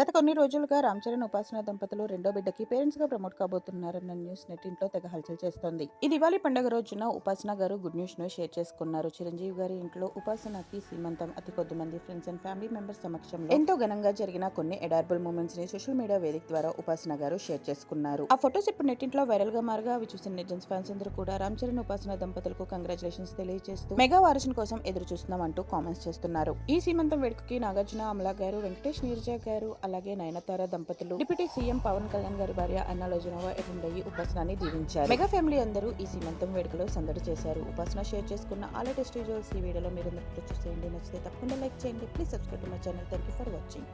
గత కొన్ని రోజులుగా రామ్ చరణ్ ఉపాసన దంపతులు రెండో బిడ్డకి పేరెంట్స్గా ప్రమోట్ కాబోతున్నారన్న న్యూస్ నెట్టింట్లో తెగ హల్చల్ చేస్తోంది. ఈ దివాళీ పండుగ రోజున ఉపాసన గారు గుడ్ న్యూస్ను షేర్ చేసుకున్నారు. చిరంజీవి గారి ఇంట్లో ఉపాసనకి సీమంతం అతి కొద్ది మంది ఫ్రెండ్స్ అండ్ ఫ్యామిలీ మెంబర్స్ సమక్షంలో ఎంతో ఘనంగా జరిగిన కొన్ని ఎడార్బుల్ మూమెంట్స్ని సోషల్ మీడియా వేదిక ద్వారా ఉపాసన గారు షేర్ చేసుకున్నారు. ఆ ఫొటోస్ ఇప్పుడు నెట్టింట్లో వైరల్గా మారగా అవి చూసిన నెటిజన్స్ ఫ్యాన్స్ అందరూ కూడా రామ్ చరణ్ ఉపాసన దంపతులకు కంగ్రాచులేషన్స్ తెలియజేస్తూ మెగా వారసుని కోసం ఎదురు చూస్తున్నాం అంటూ కామెంట్స్ చేస్తున్నారు. ఈ సీమంతం వేడుకకి నాగార్జున అమలా గారు వెంకటేష్ నీర్జా గారు అలాగే నయనతార దంపతులు డిప్యూటీ సీఎం పవన్ కళ్యాణ్ గారి భార్య అన్న లోజనోవా అటెండ్ ఉపాసనాన్ని దీవించారు. మెగా ఫ్యామిలీ అందరూ ఈ సీమంతం వేడుకలో సందడి చేశారు. ఉపాసన షేర్ చేసుకున్న ఆల్ లేటెస్ట్ విజువల్స్ ఈ వీడియోలో మీరు అందరూ చూసేయండి. నచ్చితే తప్పకుండా లైక్ చేయండి. Please subscribe my channel. Thank you for watching.